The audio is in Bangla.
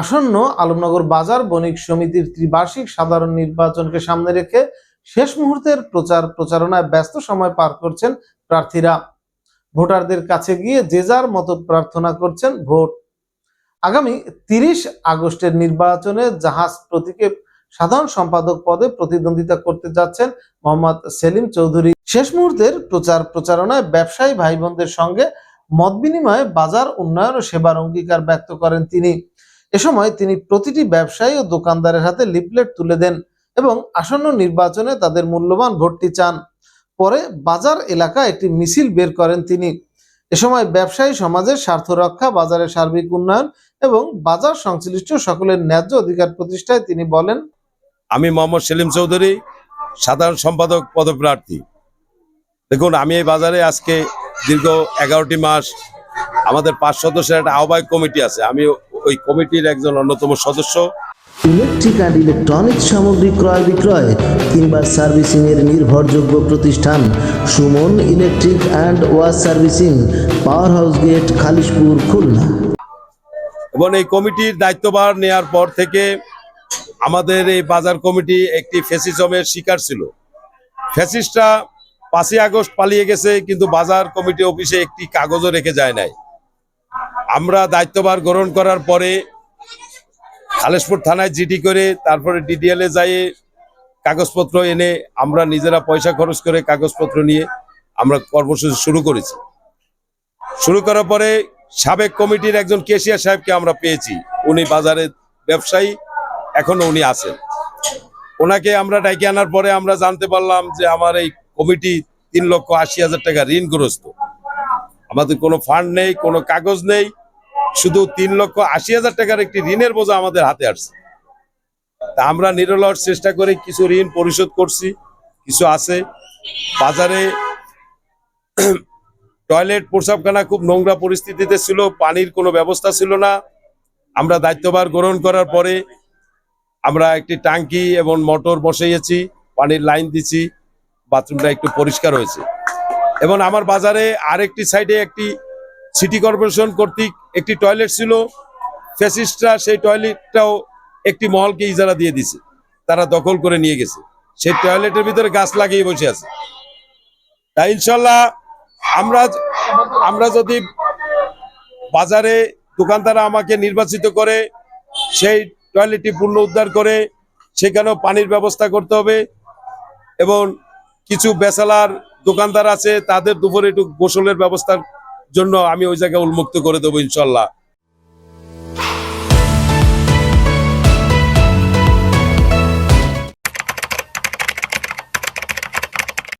আসন্ন আলমনগর বাজার বণিক সমিতির ত্রিবার্ষিক সাধারণ নির্বাচনকে সামনে রেখে শেষ মুহূর্তের প্রচার প্রচারণায় ব্যস্ত সময় পার করছেন প্রার্থীরা। ভোটারদের কাছে গিয়ে যে যার মতো প্রার্থনা করছেন ভোট। আগামী তিরিশ আগস্টের নির্বাচনে জাহাজ প্রতীকে সাধারণ সম্পাদক পদে প্রতিদ্বন্দ্বিতা করতে যাচ্ছেন মোহাম্মদ সেলিম চৌধুরী। শেষ মুহূর্তের প্রচার প্রচারণায় ব্যবসায়ী ভাই সঙ্গে মত বিনিময়ে বাজার উন্নয়ন ও সেবার অঙ্গীকার ব্যক্ত করেন তিনি। এ সময় তিনি প্রতিটি ব্যবসায়ী ও দোকানদারের হাতে লিফলেট তুলে দেন এবং আসন্ন নির্বাচনে তাদের মূল্যবান ভোটটি চান। পরে বাজার এলাকা একটি মিছিল বের করেন তিনি। এ সময় ব্যবসায়ী সমাজের স্বার্থ রক্ষা, বাজারের সার্বিক উন্নয়ন এবং বাজার সংশ্লিষ্ট সকলের ন্যায্য অধিকার প্রতিষ্ঠায় তিনি বলেন, আমি মোহাম্মদ সেলিম চৌধুরী, সাধারণ সম্পাদক, পদপ্রার্থী। দেখুন, আমি এই বাজারে আজকে দীর্ঘ এগারোটি মাস আমাদের পাঁচ সদস্যের একটা আহ্বায়ক কমিটি আছে। আমি ওই কমিটির একজন অন্যতম সদস্য। ইলেকট্রিক অ্যান্ড ইলেকট্রনিক্স সামগ্রী ক্রয় বিক্রয় কিংবা সার্ভিসিং এর নির্ভরযোগ্য প্রতিষ্ঠান। Suman electric and wash servicing power house gate Khalishpur Khulna. এবং এই কমিটির দায়িত্বভার নেয়ার পর থেকে আমাদের এই বাজার কমিটি একটি ফেসিজমের শিকার ছিল। ফেসিসটা পাঁচই আগস্ট পালিয়ে গেছে কিন্তু বাজার কমিটি অফিসে একটি কাগজও রেখে যায় নাই। আমরা দায়িত্বভার গ্রহণ করার পরে খালেশপুর থানায় জিডি করে তারপরে ডিডিএল যাই কাগজপত্র এনে আমরা নিজেরা পয়সা খরচ করে কাগজপত্র নিয়ে আমরা কর্মসূচি শুরু করেছি। শুরু করার পরে সাবেক কমিটির একজন কেশিয়া সাহেবকে আমরা পেয়েছি। উনি বাজারে ব্যবসায়ী, এখনও উনি আছেন। ওনাকে আমরা ডাইকে আনার পরে আমরা জানতে পারলাম যে আমার এই কমিটি তিন লক্ষ আশি হাজার টাকা ঋণগ্রস্ত। আমাদের কোনো ফান্ড নেই, কোনো কাগজ নেই। শুধু তিন লক্ষ আশি হাজার টাকার একটি ঋণের বোঝা আমাদের হাতে আসছে। তা আমরা নিরলস চেষ্টা করে কিছু ঋণ পরিশোধ করছি, কিছু আছে। বাজারে টয়লেট প্রসাবখানা খুব নোংরা পরিস্থিতিতে ছিল, পানির কোনো ব্যবস্থা ছিল না। আমরা দায়িত্বভার গ্রহণ করার পরে আমরা একটি টাঙ্কি এবং মোটর বসাইয়েছি পানির লাইন দিছি বাথরুমটা একটু পরিষ্কার হয়েছে। এবং আমার বাজারে আরেকটি সাইডে একটি সিটি কর্পোরেশন কর্তৃক একটি টয়লেট ছিল। ফেসিস্টরা সেই টয়লেটটাও একটি মহলকে ইজারা দিয়ে দিছে তারা দখল করে নিয়ে গেছে। সেই টয়লেটের ভিতরে গাছ লাগিয়ে বসে আছে। তাই ইনশাল্লাহ আমরা আমরা যদি বাজারে দোকানদাররা আমাকে নির্বাচিত করে, সেই টয়লেটটি পূর্ণ উদ্ধার করে, সেখানেও পানির ব্যবস্থা করতে হবে এবং কিছু বেসালার দোকানদার আছে, তাদের দুপুরে একটু গোসলের ব্যবস্থার জন্য আমি ওই জায়গায় উন্মুক্ত করে দেবো ইনশাল্লাহ।